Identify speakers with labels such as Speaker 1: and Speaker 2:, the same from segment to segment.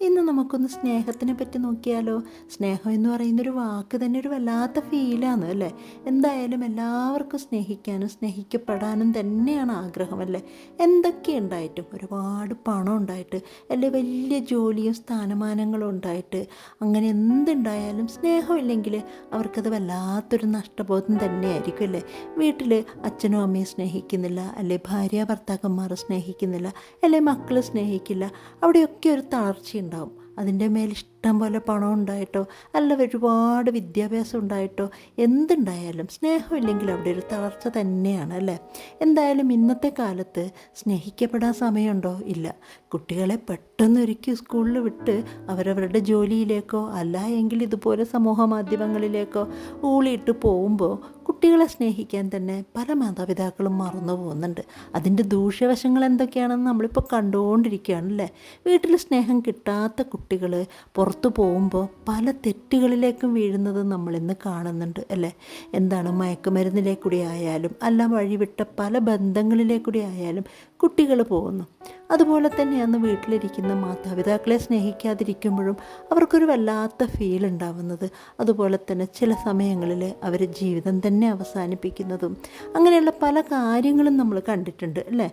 Speaker 1: ഇന്ന് നമുക്കൊന്ന് സ്നേഹത്തിനെ പറ്റി നോക്കിയാലോ? സ്നേഹം എന്ന് പറയുന്നൊരു വാക്ക് തന്നെ ഒരു വല്ലാത്ത ഫീലാണ് അല്ലേ? എന്തായാലും എല്ലാവർക്കും സ്നേഹിക്കാനും സ്നേഹിക്കപ്പെടാനും തന്നെയാണ് ആഗ്രഹം അല്ലേ? എന്തൊക്കെ ഉണ്ടായിട്ടും? ഒരുപാട് പണം ഉണ്ടായിട്ട് അല്ലെ? വലിയ ജോലിയും സ്ഥാനമാനങ്ങളും ഉണ്ടായിട്ട് അങ്ങനെ എന്തുണ്ടായാലും സ്നേഹമില്ലെങ്കിൽ അവർക്കത് വല്ലാത്തൊരു നഷ്ടബോധം തന്നെയായിരിക്കും അല്ലേ? വീട്ടിൽ അച്ഛനും അമ്മയും സ്നേഹിക്കുന്നില്ല അല്ലെ? ഭാര്യ ഭർത്താക്കന്മാർ സ്നേഹിക്കുന്നില്ല അല്ലെ? മക്കൾ സ്നേഹിക്കില്ല. അവിടെയൊക്കെ ഒരു തളർച്ചയുണ്ടാവും അതിന്റെ മേൽ ഇഷ്ടം പോലെ പണം ഉണ്ടായിട്ടോ അല്ല ഒരുപാട് വിദ്യാഭ്യാസം ഉണ്ടായിട്ടോ എന്തുണ്ടായാലും സ്നേഹമില്ലെങ്കിൽ അവിടെ ഒരു തളർച്ച തന്നെയാണ് അല്ലേ? എന്തായാലും ഇന്നത്തെ കാലത്ത് സ്നേഹിക്കപ്പെടാൻ സമയമുണ്ടോ? ഇല്ല. കുട്ടികളെ പെട്ടെന്ന് ഒരുക്കി സ്കൂളിൽ വിട്ട് അവരവരുടെ ജോലിയിലേക്കോ അല്ല എങ്കിൽ ഇതുപോലെ സമൂഹ മാധ്യമങ്ങളിലേക്കോ ഊളിയിട്ട് പോകുമ്പോൾ കുട്ടികളെ സ്നേഹിക്കാൻ തന്നെ പല മാതാപിതാക്കളും മറന്നു പോകുന്നുണ്ട്. അതിന്റെ ദൂഷ്യവശങ്ങൾ എന്തൊക്കെയാണെന്ന് നമ്മളിപ്പോൾ കണ്ടുകൊണ്ടിരിക്കുകയാണല്ലേ വീട്ടിൽ സ്നേഹം കിട്ടാത്ത കുട്ടികൾ പുറത്തു പോകുമ്പോൾ പല തെറ്റുകളിലേക്കും വീഴുന്നത് നമ്മളിന്ന് കാണുന്നുണ്ട് അല്ലേ? എന്താണ് മയക്കുമരുന്നിലേക്കൂടി ആയാലും അല്ല വഴിവിട്ട പല ബന്ധങ്ങളിലേക്കൂടി ആയാലും കുട്ടികൾ പോകുന്നു. അതുപോലെ തന്നെ തന്നെയാണ് വീട്ടിലിരിക്കുന്ന മാതാപിതാക്കളെ സ്നേഹിക്കാതിരിക്കുമ്പോഴും അവർക്കൊരു വല്ലാത്ത ഫീൽ ഉണ്ടാവുന്നത്. അതുപോലെ തന്നെ ചില സമയങ്ങളിൽ അവർ ജീവിതം തന്നെ അവസാനിപ്പിക്കുന്നതും അങ്ങനെയുള്ള പല കാര്യങ്ങളും നമ്മൾ കണ്ടിട്ടുണ്ട് അല്ലേ?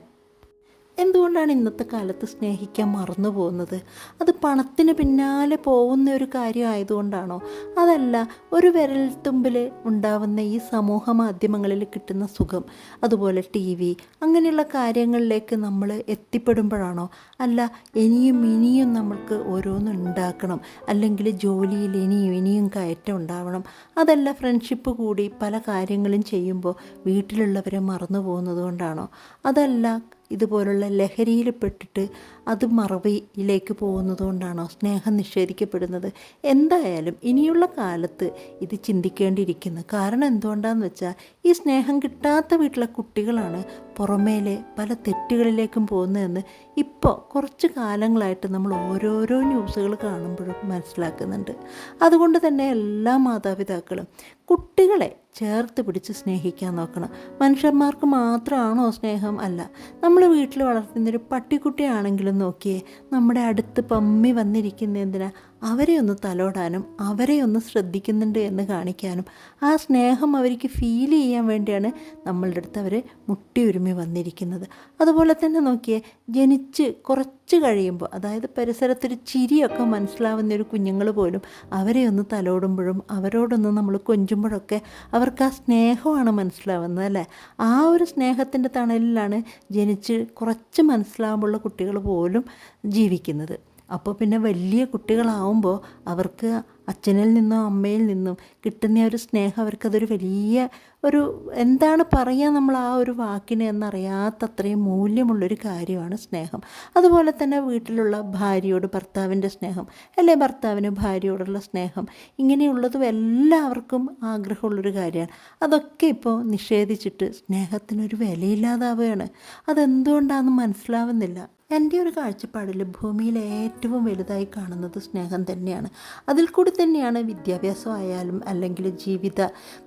Speaker 1: എന്തുകൊണ്ടാണ് ഇന്നത്തെ കാലത്ത് സ്നേഹിക്കാൻ മറന്നു പോകുന്നത്? അത് പണത്തിന് പിന്നാലെ പോകുന്ന ഒരു കാര്യം ആയതുകൊണ്ടാണോ? അതല്ല ഒരു വിരൽ തുമ്പിൽ ഉണ്ടാവുന്ന ഈ സമൂഹ മാധ്യമങ്ങളിൽ കിട്ടുന്ന സുഖം അതുപോലെ ടി വി അങ്ങനെയുള്ള കാര്യങ്ങളിലേക്ക് നമ്മൾ എത്തിപ്പെടുമ്പോഴാണോ? അല്ല ഇനിയും ഇനിയും നമ്മൾക്ക് ഓരോന്നും ഉണ്ടാക്കണം അല്ലെങ്കിൽ ജോലിയിൽ ഇനിയും ഇനിയും കയറ്റം ഉണ്ടാവണം. അതല്ല ഫ്രണ്ട്ഷിപ്പ് കൂടി പല കാര്യങ്ങളും ചെയ്യുമ്പോൾ വീട്ടിലുള്ളവരെ മറന്നു പോകുന്നത് കൊണ്ടാണോ? അതല്ല ഇതുപോലുള്ള ലഹരിയിൽ പെട്ടിട്ട് അത് മറവിയിലേക്ക് പോകുന്നതുകൊണ്ടാണോ സ്നേഹം നിഷേധിക്കപ്പെടുന്നത്? എന്തായാലും ഇനിയുള്ള കാലത്ത് ഇത് ചിന്തിക്കേണ്ടിയിരിക്കുന്നു. കാരണം എന്തുകൊണ്ടാന്ന് വെച്ചാൽ ഈ സ്നേഹം കിട്ടാത്ത വീട്ടിലെ കുട്ടികളാണ് പുറമേലെ പല തെറ്റുകളിലേക്കും പോകുന്നതെന്ന് ഇപ്പോൾ കുറച്ച് കാലങ്ങളായിട്ട് നമ്മൾ ഓരോരോ ന്യൂസുകൾ കാണുമ്പോഴും മനസ്സിലാക്കുന്നുണ്ട്. അതുകൊണ്ട് തന്നെ എല്ലാ മാതാപിതാക്കളും കുട്ടികളെ ചേർത്ത് പിടിച്ച് സ്നേഹിക്കാൻ നോക്കണം. മനുഷ്യന്മാർക്ക് മാത്രമാണോ സ്നേഹം? അല്ല നമ്മൾ വീട്ടിൽ വളർത്തുന്നൊരു പട്ടിക്കുട്ടിയാണെങ്കിലും നോക്കിയേ നമ്മുടെ അടുത്ത് പമ്മി വന്നിരിക്കുന്ന എന്തിനാ? അവരെ ഒന്ന് തലോടാനും അവരെ ഒന്ന് ശ്രദ്ധിക്കുന്നുണ്ട് എന്ന് കാണിക്കാനും ആ സ്നേഹം അവർക്ക് ഫീൽ ചെയ്യാൻ വേണ്ടിയാണ് നമ്മളുടെ അടുത്ത് അവർ മുട്ടി ഒരുമി വന്നിരിക്കുന്നത്. അതുപോലെ തന്നെ നോക്കിയേ ജനിച്ച് കുറച്ച് കഴിയുമ്പോൾ അതായത് പരിസരത്തൊരു ചിരിയൊക്കെ മനസ്സിലാവുന്ന ഒരു കുഞ്ഞുങ്ങൾ പോലും അവരെ ഒന്ന് തലോടുമ്പോഴും അവരോടൊന്ന് നമ്മൾ കൊഞ്ചുമ്പോഴൊക്കെ അവർക്ക് ആ സ്നേഹമാണ് മനസ്സിലാവുന്നത് അല്ലേ? ആ ഒരു സ്നേഹത്തിന്റെ തണലിലാണ് ജനിച്ച് കുറച്ച് മനസ്സിലാവുമ്പോഴുള്ള കുട്ടികൾ പോലും ജീവിക്കുന്നത്. അപ്പോൾ പിന്നെ വലിയ കുട്ടികളാവുമ്പോൾ അവർക്ക് അച്ഛനിൽ നിന്നും അമ്മയിൽ നിന്നും കിട്ടുന്ന ഒരു സ്നേഹം അവർക്കതൊരു വലിയ ഒരു എന്താണ് പറയുക നമ്മൾ ആ ഒരു വാക്കിനെ എന്നറിയാത്തത്രയും മൂല്യമുള്ളൊരു കാര്യമാണ് സ്നേഹം. അതുപോലെ തന്നെ വീട്ടിലുള്ള ഭാര്യയോട് ഭർത്താവിന്റെ സ്നേഹം അല്ലെ ഭർത്താവിന് ഭാര്യയോടുള്ള സ്നേഹം ഇങ്ങനെയുള്ളതും എല്ലാവർക്കും ആഗ്രഹമുള്ളൊരു കാര്യമാണ്. അതൊക്കെ ഇപ്പോൾ നിഷേധിച്ചിട്ട് സ്നേഹത്തിനൊരു വിലയില്ലാതാവുകയാണ്. അതെന്തുകൊണ്ടാണെന്ന് മനസ്സിലാവുന്നില്ല. എന്റെ ഒരു കാഴ്ചപ്പാടിൽ ഭൂമിയിൽ ഏറ്റവും വലുതായി കാണുന്നത് സ്നേഹം തന്നെയാണ്. അതിൽ കൂടി തന്നെയാണ് വിദ്യാഭ്യാസമായാലും അല്ലെങ്കിൽ ജീവിത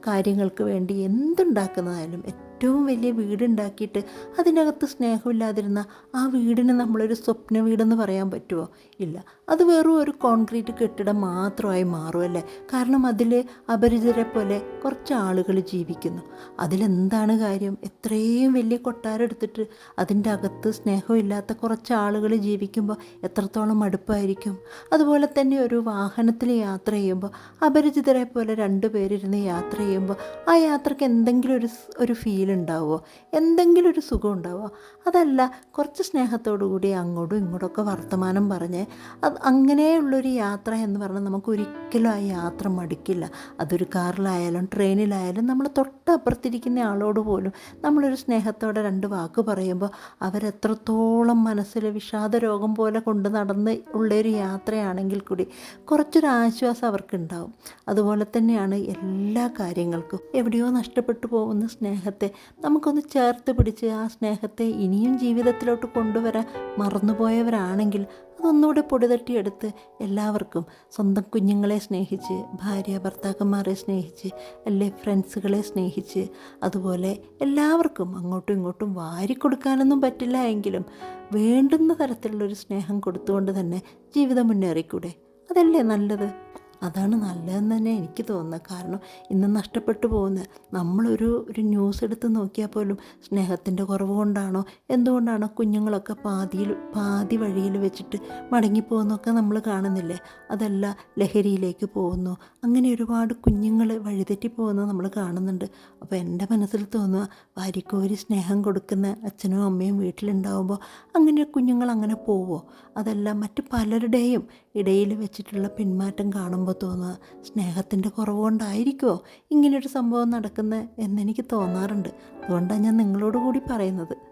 Speaker 1: കാര്യങ്ങൾക്ക് വേണ്ടി എന്തുണ്ടാക്കുന്നതായാലും ഏറ്റവും വലിയ വീടുണ്ടാക്കിയിട്ട് അതിനകത്ത് സ്നേഹമില്ലാതിരുന്ന ആ വീടിന് നമ്മളൊരു സ്വപ്ന വീടെന്ന് പറയാൻ പറ്റുമോ ഇല്ല. അത് വെറും ഒരു കോൺക്രീറ്റ് കെട്ടിടം മാത്രമായി മാറുമല്ലേ കാരണം അതിൽ അപരിചിതരെ പോലെ കുറച്ച് ആളുകൾ ജീവിക്കുന്നു. അതിലെന്താണ് കാര്യം? എത്രയും വലിയ കൊട്ടാരം എടുത്തിട്ട് അതിന്റെ അകത്ത് സ്നേഹമില്ലാത്ത കുറച്ച് ആളുകൾ ജീവിക്കുമ്പോൾ എത്രത്തോളം അടുപ്പായിരിക്കും? അതുപോലെ തന്നെ ഒരു വാഹനത്തിൽ യാത്ര ചെയ്യുമ്പോൾ അപരിചിതരെ പോലെ രണ്ട് പേരിരുന്ന് യാത്ര ചെയ്യുമ്പോൾ ആ യാത്രയ്ക്ക് എന്തെങ്കിലും ഒരു ഒരു ഫീൽ ഉണ്ടാവുമോ എന്തെങ്കിലും ഒരു സുഖം ഉണ്ടാവുമോ അതല്ല കുറച്ച് സ്നേഹത്തോടു കൂടി അങ്ങോട്ടും ഇങ്ങോട്ടൊക്കെ വർത്തമാനം പറഞ്ഞ് അത് അങ്ങനെയുള്ളൊരു യാത്ര എന്ന് പറഞ്ഞാൽ നമുക്ക് ഒരിക്കലും ആ യാത്ര മടുക്കില്ല. അതൊരു കാറിലായാലും ട്രെയിനിലായാലും നമ്മൾ തൊട്ടപ്പുറത്തിരിക്കുന്ന ആളോട് പോലും നമ്മളൊരു സ്നേഹത്തോടെ രണ്ട് വാക്ക് പറയുമ്പോൾ അവരെത്രത്തോളം മനസ്സിൽ വിഷാദ രോഗം പോലെ കൊണ്ട് നടന്ന് ഉള്ളൊരു യാത്രയാണെങ്കിൽ കൂടി കുറച്ചൊരു ആശ്വാസം അവർക്കുണ്ടാവും. അതുപോലെ തന്നെയാണ് എല്ലാ കാര്യങ്ങൾക്കും. എവിടെയോ നഷ്ടപ്പെട്ടു പോകുന്ന സ്നേഹത്തെ നമുക്കൊന്ന് ചേർത്ത് പിടിച്ച് ആ സ്നേഹത്തെ ഇനിയും ജീവിതത്തിലോട്ട് കൊണ്ടുവരാൻ മറന്നുപോയവരാണെങ്കിൽ അതൊന്നുകൂടെ പൊടിതട്ടിയെടുത്ത് എല്ലാവർക്കും സ്വന്തം കുഞ്ഞുങ്ങളെ സ്നേഹിച്ച് ഭാര്യ ഭർത്താക്കന്മാരെ സ്നേഹിച്ച് അല്ലെ ഫ്രണ്ട്സുകളെ സ്നേഹിച്ച് അതുപോലെ എല്ലാവർക്കും അങ്ങോട്ടും ഇങ്ങോട്ടും വാരിക്കൊടുക്കാനൊന്നും പറ്റില്ല എങ്കിലും വേണ്ടുന്ന തരത്തിലുള്ളൊരു സ്നേഹം കൊടുത്തുകൊണ്ട് തന്നെ ജീവിതം മുന്നേറിക്കൂടെ? അതല്ലേ നല്ലത്? അതാണ് നല്ലതെന്ന് തന്നെ എനിക്ക് തോന്നുന്നത്. കാരണം ഇന്ന് നഷ്ടപ്പെട്ടു പോകുന്ന നമ്മളൊരു ഒരു ന്യൂസ് എടുത്ത് നോക്കിയാൽ പോലും സ്നേഹത്തിന്റെ കുറവ് കൊണ്ടാണോ എന്തുകൊണ്ടാണോ കുഞ്ഞുങ്ങളൊക്കെ പാതിയിൽ പാതി വഴിയിൽ വെച്ചിട്ട് മടങ്ങിപ്പോകുന്നൊക്കെ നമ്മൾ കാണുന്നില്ലേ? അതല്ല ലഹരിയിലേക്ക് പോകുന്നു. അങ്ങനെ ഒരുപാട് കുഞ്ഞുങ്ങൾ വഴിതെറ്റി പോകുന്നത് നമ്മൾ കാണുന്നുണ്ട്. അപ്പോൾ എന്റെ മനസ്സിൽ തോന്നുക വാരിക്കോരി സ്നേഹം കൊടുക്കുന്ന അച്ഛനും അമ്മയും വീട്ടിലുണ്ടാവുമ്പോൾ അങ്ങനെ കുഞ്ഞുങ്ങൾ അങ്ങനെ പോവോ? അതല്ല മറ്റ് പലരുടെയും ഇടയിൽ വെച്ചിട്ടുള്ള പിന്മാറ്റം കാണുമ്പോൾ തോന്നുക സ്നേഹത്തിന്റെ കുറവുകൊണ്ടായിരിക്കുമോ ഇങ്ങനെയൊരു സംഭവം നടക്കുന്നത് എന്നെനിക്ക് തോന്നാറുണ്ട്. അതുകൊണ്ടാണ് ഞാൻ നിങ്ങളോട് കൂടി പറയുന്നത്.